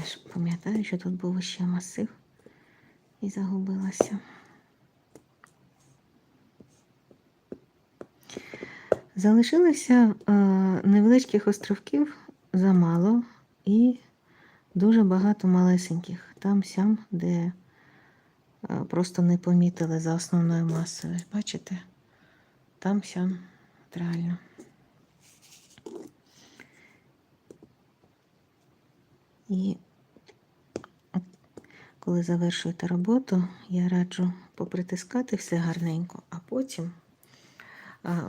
Теж пам'ятаю, що тут був ще масив і загубилася. Залишилося е, невеличких островків замало і дуже багато малесеньких. Там сям, де е, просто не помітили за основною масою. Бачите? Там сям реально. І коли завершуєте роботу, я раджу попритискати все гарненько, а потім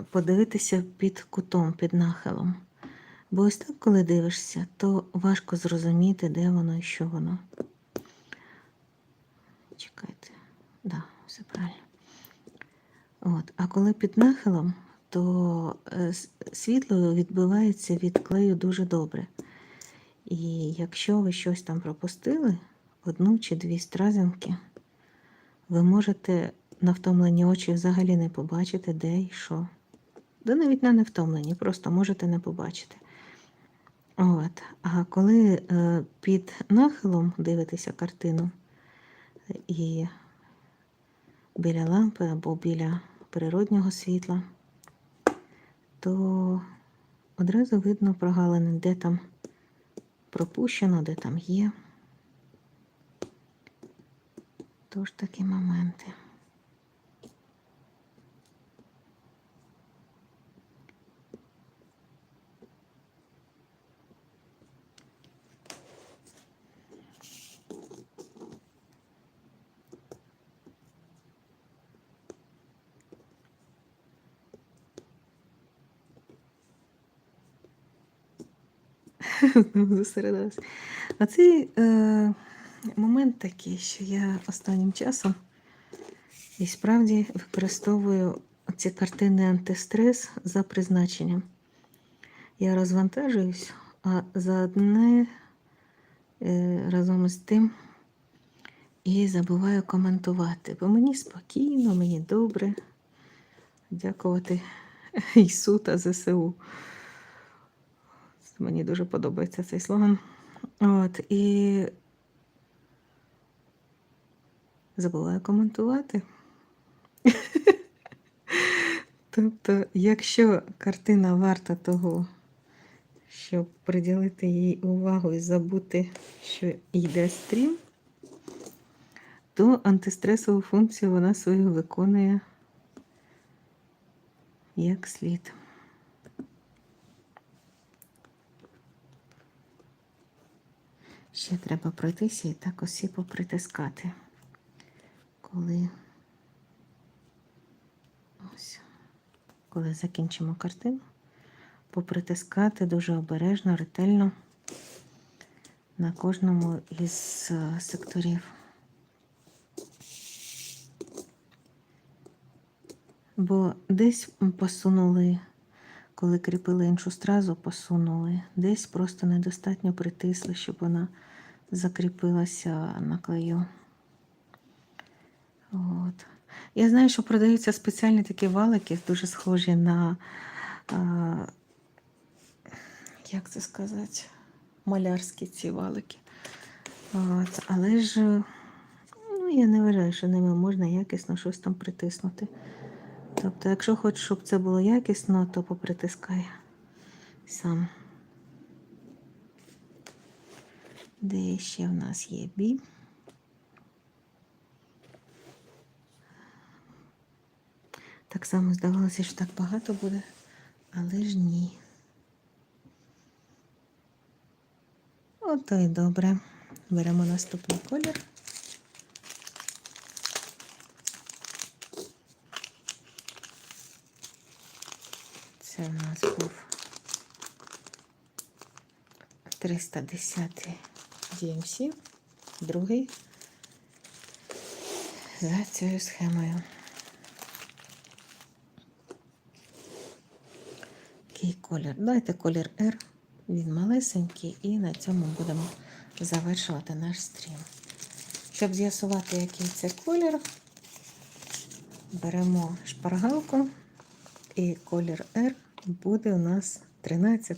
подивитися під кутом, під нахилом. Бо ось так, коли дивишся, то важко зрозуміти, де воно і що воно. Чекайте, да, все правильно. От. А коли під нахилом, то е, світло відбивається від клею дуже добре. І якщо ви щось там пропустили, одну чи дві стразинки, ви можете на втомлені очі взагалі не побачити, де і що. Да навіть на невтомлені, просто можете не побачити. От. А коли е, під нахилом дивитеся картину і біля лампи або біля природнього світла, то одразу видно прогалини, де там пропущено, де там є. Тож такі моменти. Зосередилась. А цей е, момент такий, що я останнім часом і справді використовую ці картини антистрес за призначенням. Я розвантажуюсь, а заодне е, разом із тим і забуваю коментувати. Бо мені спокійно, мені добре. Дякувати Ісу та ЗСУ. Мені дуже подобається цей слоган. От, і забуваю коментувати. Тобто, якщо картина варта того, щоб приділити їй увагу і забути, що йде стрім, то антистресову функцію вона свою виконує як слід. Ще треба пройтися і так осі попритискати. Коли ось, коли закінчимо картину, попритискати дуже обережно, ретельно на кожному із е, секторів. Бо десь посунули, коли кріпили іншу стразу, посунули, десь просто недостатньо притисли, щоб вона закріпилася на клею. От. Я знаю, що продаються спеціальні такі валики, дуже схожі на, а, як це сказати, малярські ці валики. От. Але ж ну, я не вважаю, що ними можна якісно щось там притиснути. Тобто, якщо хочеш, щоб це було якісно, то попритискай сам. Де ще в нас є бі? Так само здавалося, що так багато буде, але ж ні. Ото й добре. Беремо наступний колір. Це у нас був 310 DMC, другий за цією схемою. Який колір? Дайте колір R, він малесенький, і на цьому будемо завершувати наш стрім. Щоб з'ясувати, який це колір, беремо шпаргалку, і колір R буде у нас 13